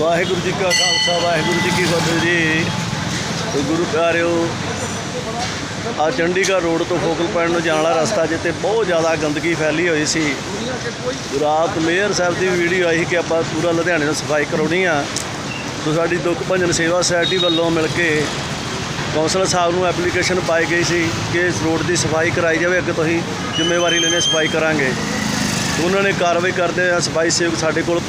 ਵਾਹਿਗੁਰੂ ਜੀ ਕਾ ਖਾਲਸਾ, ਵਾਹਿਗੁਰੂ ਜੀ ਕੀ ਫਤਿਹ ਜੀ। ਤੇ ਗੁਰੂ ਪਿਆਰਿਓ ਆ ਚੰਡੀਗੜ੍ਹ ਰੋਡ ਤੋਂ ਫੋਕਲ ਪੁਆਇੰਟ ਨੂੰ ਜਾਣ ਵਾਲਾ ਰਸਤਾ ਜਿੱਥੇ ਬਹੁਤ ਜ਼ਿਆਦਾ ਗੰਦਗੀ ਫੈਲੀ ਹੋਈ ਸੀ। ਰਾਤ ਮੇਅਰ ਸਾਹਿਬ ਦੀ ਵੀਡੀਓ ਆਈ ਸੀ ਕਿ ਆਪਾਂ ਪੂਰਾ ਲੁਧਿਆਣੇ ਨੂੰ ਸਫ਼ਾਈ ਕਰਾਉਣੀ ਆ। ਸੋ ਸਾਡੀ ਦੁੱਖ ਭੰਜਨ ਸੇਵਾ ਸੁਸਾਇਟੀ ਵੱਲੋਂ ਮਿਲ ਕੇ ਕੌਂਸਲਰ ਸਾਹਿਬ ਨੂੰ ਐਪਲੀਕੇਸ਼ਨ ਪਾਈ ਗਈ ਸੀ ਕਿ ਇਸ ਰੋਡ ਦੀ ਸਫ਼ਾਈ ਕਰਾਈ ਜਾਵੇ, ਅੱਗੇ ਤੋਂ ਹੀ ਜ਼ਿੰਮੇਵਾਰੀ ਲੈਣੇ ਸਫ਼ਾਈ ਕਰਾਂਗੇ। ਉਹਨਾਂ ਨੇ ਕਾਰਵਾਈ ਕਰਦੇ ਆ ਸਫ਼ਾਈ ਸੇਵਕ ਸਾਡੇ ਕੋਲ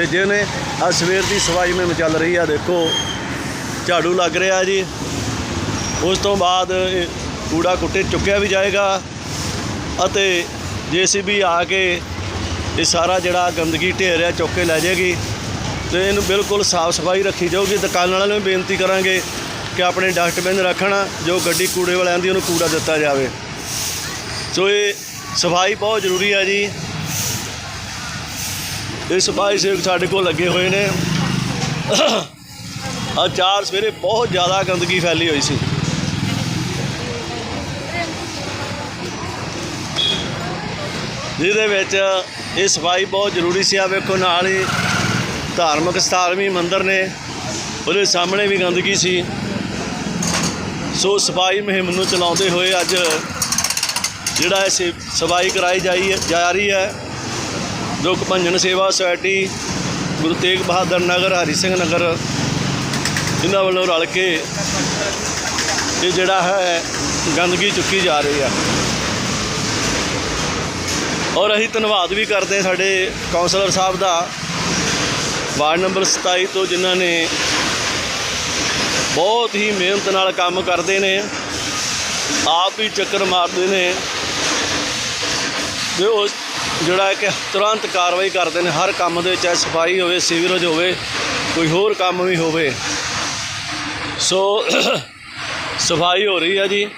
ਪ- ਭੇਜੇ ਨੇ ਆ ਸਵੇਰ ਦੀ ਸਫ਼ਾਈ ਮੈਨੂੰ ਚੱਲ ਰਹੀ ਆ, ਦੇਖੋ, ਝਾੜੂ ਲੱਗ ਰਿਹਾ ਜੀ। ਉਸ ਤੋਂ ਬਾਅਦ ਇਹ ਕੂੜਾ ਕੁੱਟੇ ਚੁੱਕਿਆ ਵੀ ਜਾਏਗਾ ਅਤੇ ਜੀਸੀਬੀ ਆ ਕੇ ਇਹ ਸਾਰਾ ਜਿਹੜਾ ਗੰਦਗੀ ਢੇਰ ਹੈ ਚੁੱਕ ਕੇ ਲੈ ਜਾਏਗੀ ਤੇ ਇਹਨੂੰ ਬਿਲਕੁਲ ਸਾਫ਼ ਸਫ਼ਾਈ ਰੱਖੀ ਜਾਊਗੀ। ਦੁਕਾਨ ਵਾਲਿਆਂ ਨੂੰ ਵੀ ਬੇਨਤੀ ਕਰਾਂਗੇ ਕਿ ਆਪਣੇ ਡਸਟਬਿਨ ਰੱਖਣ, ਜੋ ਗੱਡੀ ਕੂੜੇ ਵਾਲਿਆਂ ਦੀ ਉਹਨੂੰ ਕੂੜਾ ਦਿੱਤਾ ਜਾਵੇ। ਸੋ ਇਹ ਸਫ਼ਾਈ ਬਹੁਤ ਜ਼ਰੂਰੀ ਹੈ ਜੀ। ਇਹ ਸਫ਼ਾਈ ਸੇਵਕ ਸਾਡੇ ਕੋਲ ਲੱਗੇ ਹੋਏ ਨੇ। ਆ ਚਾਰ ਸਵੇਰੇ ਬਹੁਤ ਜ਼ਿਆਦਾ ਗੰਦਗੀ ਫੈਲੀ ਹੋਈ ਸੀ। ਜਿਹਦੇ ਵਿੱਚ ਇਹ ਸਫ਼ਾਈ ਬਹੁਤ ਜ਼ਰੂਰੀ ਸੀ। ਆ ਵੇਖੋ, ਨਾਲ ਹੀ ਧਾਰਮਿਕ ਸਥਾਨ ਵੀ, ਮੰਦਿਰ ਨੇ। ਉਹਦੇ ਸਾਹਮਣੇ ਵੀ ਗੰਦਗੀ ਸੀ। ਸੋ ਸਫ਼ਾਈ ਮੁਹਿੰਮ ਨੂੰ ਚਲਾਉਂਦੇ ਹੋਏ ਅੱਜ ਜਿਹੜਾ ਇਹ ਸੇ- ਸਫ਼ਾਈ ਕਰਾਈ ਜਾਈ, ਜਾ ਰਹੀ ਹੈ। ਦੁੱਖ ਭੰਜਨ ਸੇਵਾ ਸੁਸਾਇਟੀ, ਗੁਰੂ ਤੇਗ ਬਹਾਦਰ ਨਗਰ, ਹਰੀ ਸਿੰਘ ਨਗਰ ਇਹਨਾਂ ਵੱਲੋਂ ਰਲ ਕੇ ਇਹ ਜਿਹੜਾ ਹੈ, ਗੰਦਗੀ ਚੁੱਕੀ ਜਾ ਰਹੀ ਹੈ। ਔਰ ਅਸੀਂ ਧੰਨਵਾਦ ਵੀ ਕਰਦੇ ਸਾਡੇ ਕਾਉਂਸਲਰ ਸਾਹਿਬ ਦਾ। ਵਾਰਡ ਨੰਬਰ 27 ਤੋਂ ਜਿਨ੍ਹਾਂ ਨੇ ਬਹੁਤ ਹੀ ਮਿਹਨਤ ਨਾਲ ਕੰਮ ਕਰਦੇ ਨੇ, ਆਪ ਵੀ ਚੱਕਰ ਮਾਰਦੇ ਨੇ। ਤੇ ਉਸ ਜਿਹੜਾ ਹੈ ਕਿ ਤੁਰੰਤ ਕਾਰਵਾਈ ਕਰਦੇ ਨੇ, ਹਰ ਕੰਮ ਦੇ ਚਾਹੇ ਸਫ਼ਾਈ ਹੋਵੇ, ਸੀਵਰੇਜ ਹੋਵੇ, ਕੋਈ ਹੋਰ ਕੰਮ ਵੀ ਹੋਵੇ। ਸੋ, ਸਫ਼ਾਈ ਹੋ ਰਹੀ ਹੈ ਜੀ।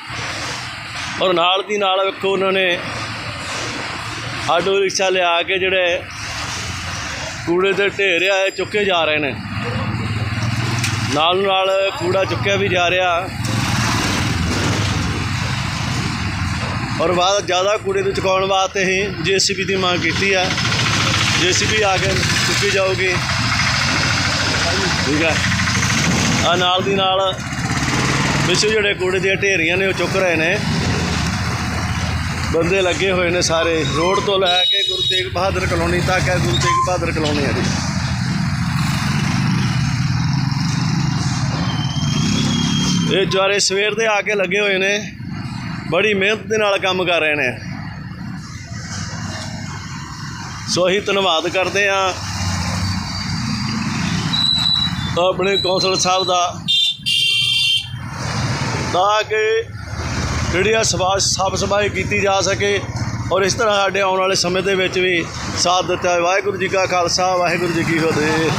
ਔਰ ਨਾਲ ਦੀ ਨਾਲ ਵੇਖੋ ਉਹਨਾਂ ਨੇ ਆਟੋ ਰਿਕਸ਼ਾ ਲਿਆ ਕੇ ਜਿਹੜੇ ਕੂੜੇ ਦੇ ਢੇਰ ਆ ਚੁੱਕੇ ਜਾ ਰਹੇ ਨੇ। ਨਾਲ ਨਾਲ ਕੂੜਾ ਚੁੱਕਿਆ ਵੀ ਜਾ ਰਿਹਾ। ਔਰ ਬਾਅਦ ਜ਼ਿਆਦਾ ਕੂੜੇ ਨੂੰ ਚੁਕਾਉਣ ਵਾਸਤੇ ਹੀ ਜੀਸੀਬੀ ਦੀ ਮੰਗ ਕੀਤੀ ਹੈ ਜੀਸੀਬੀ ਆ ਕੇ ਚੁੱਕੀ ਜਾਊਗੀ। ਠੀਕ ਹੈ ਆ ਨਾਲ ਦੀ ਨਾਲ ਪਿੱਛੇ ਜਿਹੜੇ ਕੂੜੇ ਦੀਆਂ ਢੇਰੀਆਂ ਨੇ ਉਹ ਚੁੱਕ ਰਹੇ ਨੇ। ਬੰਦੇ ਲੱਗੇ ਹੋਏ ਨੇ ਸਾਰੇ। ਰੋਡ ਤੋਂ ਲੈ ਕੇ ਗੁਰੂ ਤੇਗ ਬਹਾਦਰ ਕਲੋਨੀ ਤੱਕ ਹੈ। ਗੁਰੂ ਤੇਗ ਬਹਾਦਰ ਕਲੋਨੀ ਹੈ ਜੀ। ਇਹ ਜਾਰੇ ਸਵੇਰ ਦੇ ਆ ਕੇ ਲੱਗੇ ਹੋਏ ਨੇ। ਬੜੀ ਮਿਹਨਤ ਦੇ ਨਾਲ ਕੰਮ ਕਰ ਰਹੇ ਨੇ। ਸੋ ਅਸੀਂ ਧੰਨਵਾਦ ਕਰਦੇ ਆ ਆਪਣੇ ਕੌਂਸਲ ਸਾਹਿਬ ਦਾ। ਤਾਂ ਕਿ ਜਿਹੜੀ ਆ ਸਵਾ ਸਾਫ਼ ਸਫ਼ਾਈ ਕੀਤੀ ਜਾ ਸਕੇ ਔਰ ਇਸ ਤਰ੍ਹਾਂ ਸਾਡੇ ਆਉਣ ਵਾਲੇ ਸਮੇਂ ਦੇ ਵਿੱਚ ਵੀ ਸਾਥ ਦਿੱਤਾ ਵਾਹਿਗੁਰੂ ਜੀ ਕਾ ਖਾਲਸਾ, ਵਾਹਿਗੁਰੂ ਜੀ ਕੀ ਫਤਿਹ।